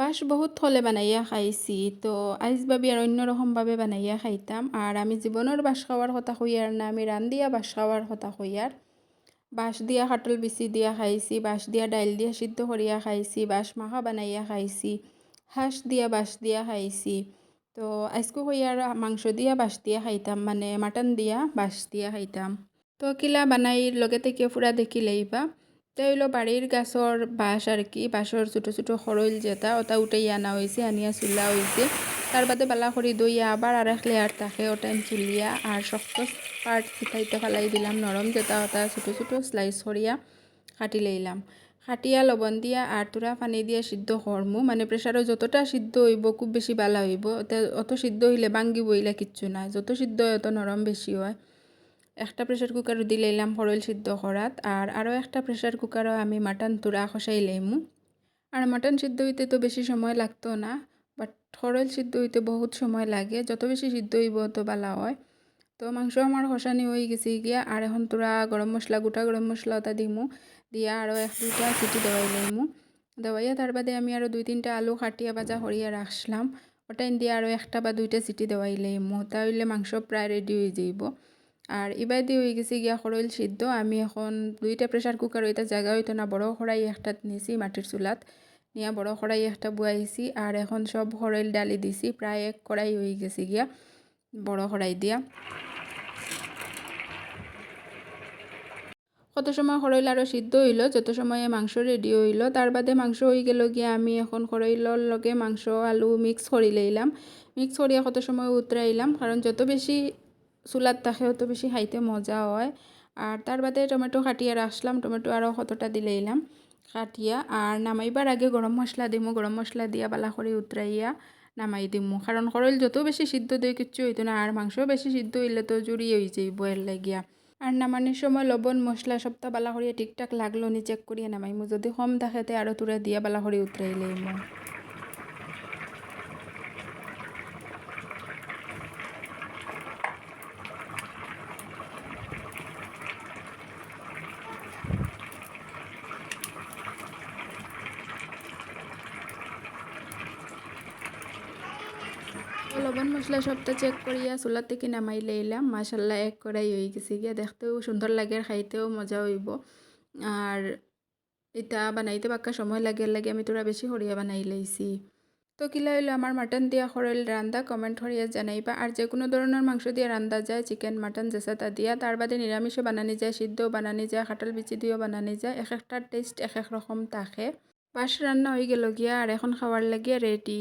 বাঁশ বহুত থলে বানাইয়া খাইছি। তো আইজ ভাবি আর অন্যরকমভাবে বানাইয়া খাইতাম। আর আমি জীবনের বাঁশ খাওয়ার কথা কইয়ার না, আমি রান্দিয়া বাঁশ খাওয়ার কথা কইয়ার বাঁশ দিয়া খাটল বিচি দিয়া খাইছি বাঁশ দিয়া ডাইল দিয়া সিদ্ধ করিয়া খাইছি বাঁশ মাখা বানাইয়া খাইছি, হাঁস দিয়া বাঁশ দিয়া খাইছি। তো আজকে কইয়ার মাংস দিয়া বাঁশ দিয়া খাইতাম মানে মাটন দিয়া বাঁশ দিয়া খাইতাম। তো কিলা বানাই লগে থেকে ফুরা দেখি লইবা তো হইল বাড়ির গাছর বাঁশ আর কি বাঁশর ছোটো ছোটো খরইল যেটা, ওটা উঠাই আনা হয়েছে আনিয়া চুলা হয়েছে তার বাদে বালা করে দইয়া আবার আর এক লেয়ার থাকে ওটা চুলিয়া আর শক্ত পার্ট ছিটাইতে ফেলাই দিলাম নরম যেটা ওটা ছোটো ছোটো স্লাইস করিয়া কাটি লইলাম। খাটিয়া লবণ দিয়া আর তোরা পানি দিয়া সিদ্ধ করমু মানে প্রেশারও যতটা সিদ্ধ হইব খুব বেশি বালা হইব অত সিদ্ধ হইলে বাঙ্গি বইলে কিচ্ছু নাই যত সিদ্ধ হয় অত নরম বেশি হয়। একটা প্রেশার কুকারও দিলাইলাম হরইল সিদ্ধ করাত। আর আরও একটা প্রেশার কুকারও আমি মাটন তুরা খসাই লাইমু আর মাটন সিদ্ধ হইতে তো বেশি সময় লাগতো না বাট হরইল সিদ্ধ হইতে বহুত সময় লাগে। যত বেশি সিদ্ধ হইব তত বালা হয়। তো মাংস আমার খসানি হয়ে গেছে গিয়া, আর এখন তোরা গরম মশলা, গোটা গরম মশলা ওটা দিমু। দিয়া আরও এক, দুইটা সিটি দেওয়াই লাইমু দেওয়াইয়া তার বাদে আমি আরও দুই, তিনটা আলু খাটিয়া বাজা হরিয়া রাখলাম ওটাই দিয়ে আরও একটা বা দুইটা সিটি দেওয়াই লাইমু তাহলে মাংস প্রায় রেডি হয়ে যাইব। আর এবার দিয়ে হয়ে গেছে গিয়া খরইল সিদ্ধ। আমি এখন দুইটা প্রেশার কুকার ওইটা জায়গা হইতো না বড় কড়াই একটা নিয়েছি মাটির চুলাত। নিয়ে বড় কড়াই একটা বুয়াইছি আর এখন সব খরইল ডালি দিছি প্রায় এক কড়াই হয়ে গেছে গিয়া বড় কড়াই দিয়া। কত সময় খরইল আরও সিদ্ধ হইল, যত সময়ে মাংস রেডি হইল তার বাদে মাংস হয়ে গেল গিয়া আমি এখন খরইলর লগে মাংস আলু মিক্স করি লইলাম। মিক্স করিয়া কত সময় উতরাইলাম কারণ যত বেশি চুলাত থাকে অত বেশি খাইতে মজা হয়। আর তার বাদে টমেটো কাটিয়ে রাখলাম টমেটো আরও কতটা দিলাইলাম। কাটিয়া আর নামাইবার আগে গরম মশলা দিমু গরম মশলা দিয়া বালা করে উতরাইয়া নামাই দিমু। কারণ করইল যত বেশি সিদ্ধ দই কিচ্ছু হইতো না আর মাংস বেশি সিদ্ধ হইলে তো জুড়ি হয়ে যাইব এর লাগিয়া। আর নামানোর সময় লবণ মশলা সবটা বালা করিয়া ঠিকঠাক লাগল নি চেক করিয়া নামাইমু। যদি কম থাকে আরও তুরা দিয়া বালা করে উতরাই লবণ মশলা সবটা চেক করিয়া চুলার থেকে নামাই লইলাম মাসাল্লাহ এক করাই হয়ে গেছে গিয়া। দেখতেও সুন্দর লাগে আর খাইতেও মজা হইব। আর এটা বানাইতে পাক্কা সময় লাগে লাগে। আমি তোরা বেশি সরিয়া বানাই লাইছি তো কিলা হইল আমার মাটন দিয়া খরল রান্দা কমেন্ট করিয়া জানাইবা। আর যে কোনো ধরনের মাংস দিয়ে রান্দা যায়। চিকেন মাটন যেসাটা দিয়া। তার বাদে নিরামিষও বানানি যায়, সিদ্ধও বানানি যায়, খাটাল বিচি দিয়েও বানানি যায়। এক একটার টেস্ট এক এক রকম থাকে। পাশ রান্না হয়ে গেল গিয়া। আর এখন খাওয়ার লাগিয়া রেডি